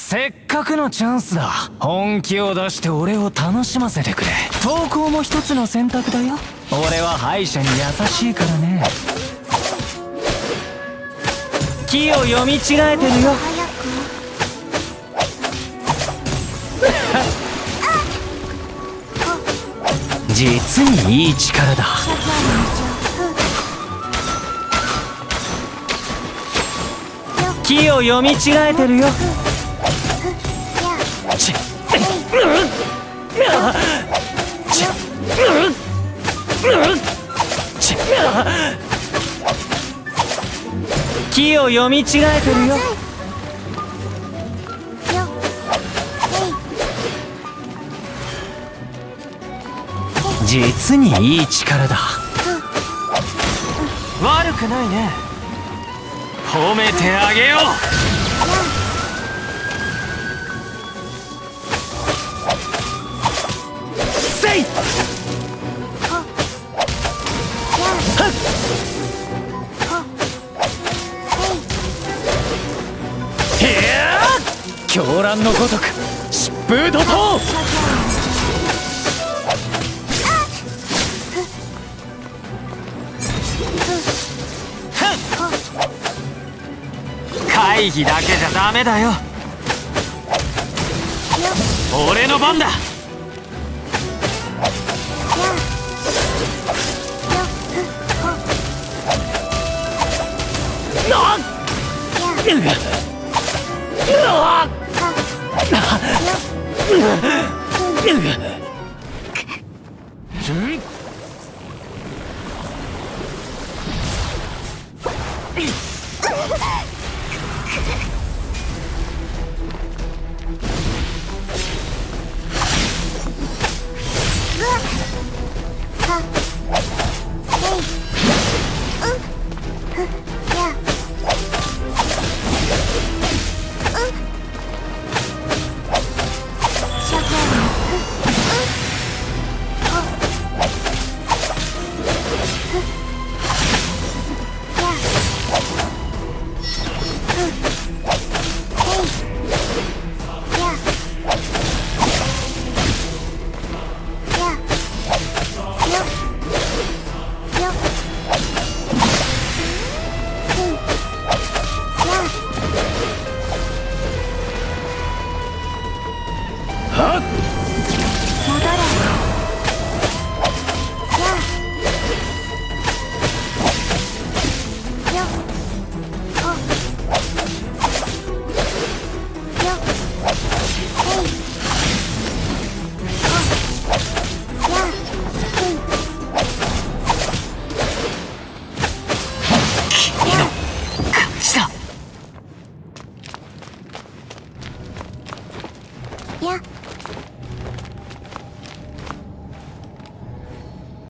せっかくのチャンスだ。本気を出して俺を楽しませてくれ。投稿も一つの選択だよ。俺は敗者に優しいからね。木を読み違えてるよ。実にいい力だ。木を読み違えてるよ。木を読み違えてるよ。実にいい力だ。悪くないね。褒めてあげよう狂乱のごとく疾風怒涛会議だけじゃダメだよ。俺の番だ。なっ啊！嗯。Yeah,